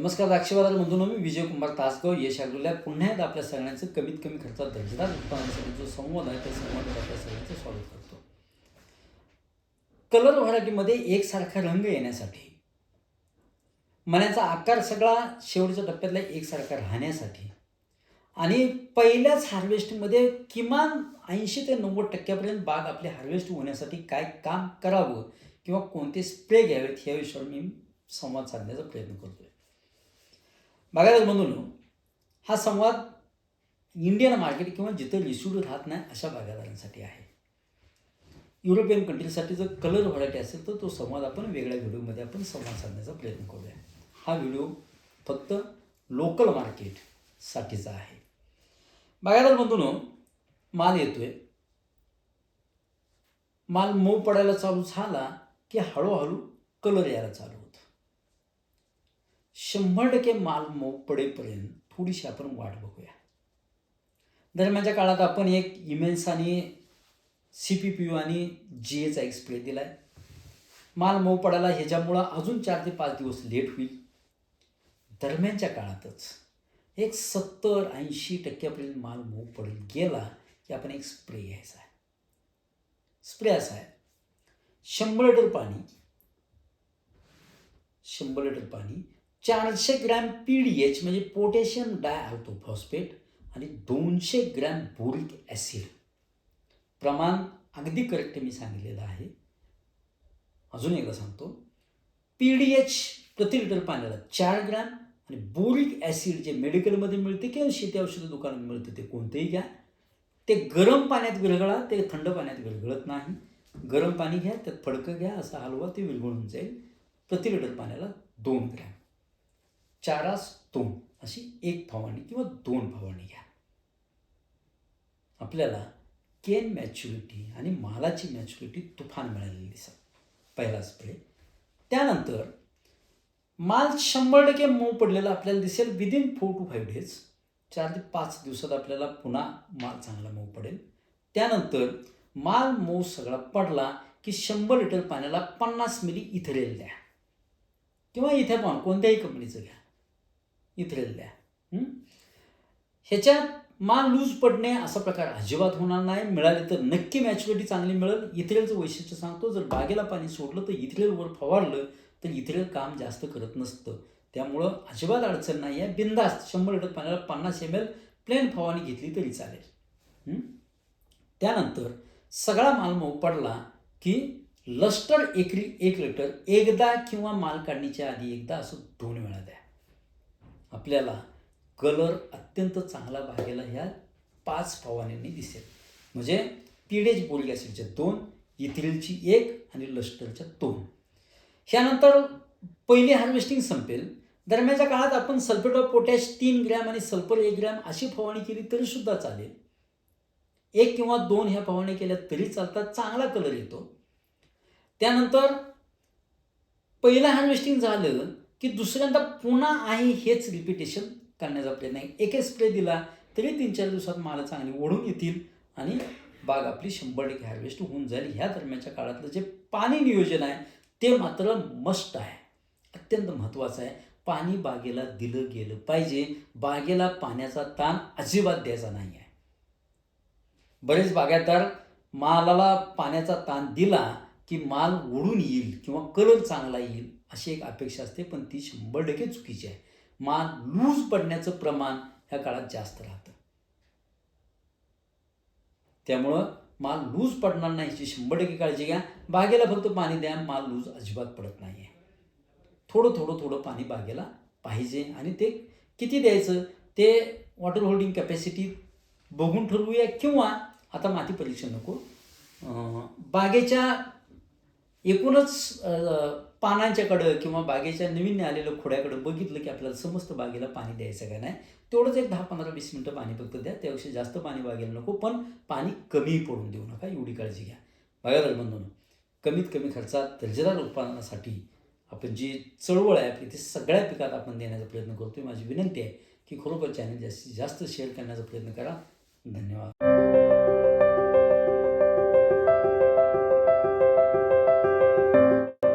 नमस्कार द्राक्षबाजार मधून मी विजय कुमार तासगाव. यश अग्रल्या पुन्हा एकदा आपल्या सगळ्यांचं कमीत कमी खर्चात दर्जेदार उत्पादनासाठी जो संवाद आहे त्या संवादात आपल्या सगळ्यांचं स्वागत करतो. कलर व्हरायटीमध्ये एकसारखा रंग येण्यासाठी मण्याचा आकार सगळा शेवटच्या टप्प्यातला एकसारखा राहण्यासाठी आणि पहिल्याच हार्वेस्टमध्ये किमान ऐंशी ते नव्वद टक्क्यापर्यंत बाग आपली हार्वेस्ट होण्यासाठी काय काम करावं किंवा कोणते स्प्रे घ्यावेत या विषयावर मी संवाद साधण्याचा प्रयत्न करतोय. बघायला म्हणून हा संवाद इंडियन मार्केट किंवा जिथं रिस्यूड राहत नाही अशा भागीदारांसाठी आहे. युरोपियन कंट्रीसाठी जर कलर व्हरायटी असेल तर तो संवाद आपण वेगळ्या व्हिडिओमध्ये आपण संवाद साधण्याचा प्रयत्न करूया. हा व्हिडिओ फक्त लोकल मार्केटसाठीचा आहे. बघायला म्हणून माल येतोय. माल मऊ पडायला चालू झाला की हळूहळू कलर यायला चालू. शंभर टक्के माल मऊ पडेपर्यंत थोडीशी आपण वाट बघूया. दरम्यानच्या काळात आपण एक इमेन्स आणि सी पी पी यू आणि जी एचा एक स्प्रे दिला आहे माल मऊ पडायला ह्याच्यामुळं अजून चार ते पाच दिवस लेट होईल. दरम्यानच्या काळातच एक सत्तर ऐंशी टक्क्यापर्यंत माल मऊ पडेल गेला की आपण एक स्प्रे घ्यायचा आहे. स्प्रे असा आहे. शंभर लिटर पाणी शंभर लिटर पाणी चारशे ग्रॅम पी डी एच म्हणजे पोटॅशियम डाय फॉस्फेट आणि दोनशे ग्रॅम बोरिक ॲसिड. प्रमाण अगदी करेक्ट मी सांगितलेलं आहे. अजून एकदा सांगतो. पी डी एच प्रति लिटर पाण्याला चार ग्रॅम आणि बोरिक ॲसिड जे मेडिकलमध्ये मिळते किंवा शेती औषध दुकानात मिळते ते कोणतेही घ्या. ते गरम पाण्यात विरघळा ते थंड पाण्यात विरघळत नाही. गरम पाणी घ्या त्यात फडकं घ्या असा हलवा ते विरघळून जाईल. प्रति लिटर पाण्याला दोन ग्रॅम. चारास दोन अशी एक फवारणी किंवा दोन फवारणी घ्या. आपल्याला केन मॅच्युरिटी आणि मालाची मॅच्युरिटी तुफान मिळालेली दिसत. पहिला स्प्रे. त्यानंतर माल शंभर टक्के मऊ पडलेला आपल्याला दिसेल within four to five days चार ते पाच दिवसात आपल्याला पुन्हा माल चांगला मऊ पडेल. त्यानंतर माल मऊ सगळा पडला की शंभर लिटर पाण्याला पन्नास मिली इथरेल द्या. किंवा इथे पण कोणत्याही कंपनीचं घ्या. इथरेल द्या ह्याच्यात माल लूज पडणे असा प्रकार अजिबात होणार नाही. मिळाले तर नक्की मॅच्युरिटी चांगली मिळेल. इथरेलचं वैशिष्ट्य सांगतो जर बागेला पाणी सोडलं तर इथरेलवर फवारलं तर इथरेल काम जास्त करत नसतं. त्यामुळं अजिबात अडचण नाही आहे. बिंदास्त शंभर लिटर पाण्याला पन्नास एम एल प्लेन फवारणी घेतली तरी चालेल. त्यानंतर सगळा माल मऊ पडला की लस्टर एकरी एक लिटर एकदा किंवा माल काढणीच्या आधी एकदा असं दोन वेळा द्या. आपल्याला कलर अत्यंत चांगला भागेला ह्या पाच फवाऱ्यांनी दिसेल. म्हणजे पिडेज बोलिक ॲसिडच्या दोन इथिलची एक आणि लस्टरच्या दोन. ह्यानंतर पहिली हार्वेस्टिंग संपेल. दरम्यानच्या काळात आपण सल्फेट ऑफ पोटॅश तीन ग्रॅम आणि सल्फर एक ग्रॅम अशी फवारणी केली तरी सुद्धा चालेल. एक किंवा दोन ह्या फवारणी केल्या तरी चालतात चांगला कलर येतो. त्यानंतर पहिलं हार्वेस्टिंग झालं. की दुसऱ्यांदा पुन्हा आहे हेच रिपिटेशन करण्याचा प्रयत्न आहे. एक स्प्रे दिला तरी तीन चार दिवसात माला चांगली ओढून येतील आणि बाग आपली शंभर टक्के हार्वेस्ट होऊन जाईल. ह्या दरम्यानच्या काळातलं जे पाणी नियोजन आहे ते मात्र मस्ट आहे. अत्यंत महत्त्वाचं आहे. पाणी बागेला दिलं गेलं पाहिजे. बागेला पाण्याचा ताण अजिबात द्यायचा नाही आहे. बरेच बागायतदार मालाला पाण्याचा ताण दिला की माल ओढून येईल किंवा कलर चांगला येईल. अशी एक अपेक्षा असते पण ती शंभर टक्के चुकीची आहे. माल लूज पडण्याचं प्रमाण ह्या काळात जास्त राहतं. त्यामुळं माल लूज पडणार नाही याची शंभर टक्के काळजी घ्या. बागेला फक्त पाणी द्या माल लूज अजिबात पडत नाही आहे थोडं थोडं थोडं पाणी बागेला पाहिजे आणि ते किती द्यायचं? ते वॉटर होल्डिंग कॅपॅसिटी बघून ठरवूया किंवा आता माती परीक्षण नको. बागेच्या एकूणच पानांच्याकडं किंवा बागेच्या नवीन आलेलं खोड्याकडं बघितलं की आपल्याला समस्त बागेला पाणी द्यायचं का नाही? तेवढंच एक दहा पंधरा वीस मिनटं पाणी फक्त द्या. त्यापेक्षा जास्त पाणी बागेला नको पण पाणी कमी पडून देऊ नका. एवढी काळजी घ्या. बघा बंधून कमीत कमी खर्चात दर्जेदार उत्पादनासाठी आपण जी चळवळ आहे आपली ती सगळ्या पिकात आपण देण्याचा प्रयत्न करतोय. माझी विनंती आहे की खरोखर चॅनल जास्तीत जास्त शेअर करण्याचा प्रयत्न करा. धन्यवाद.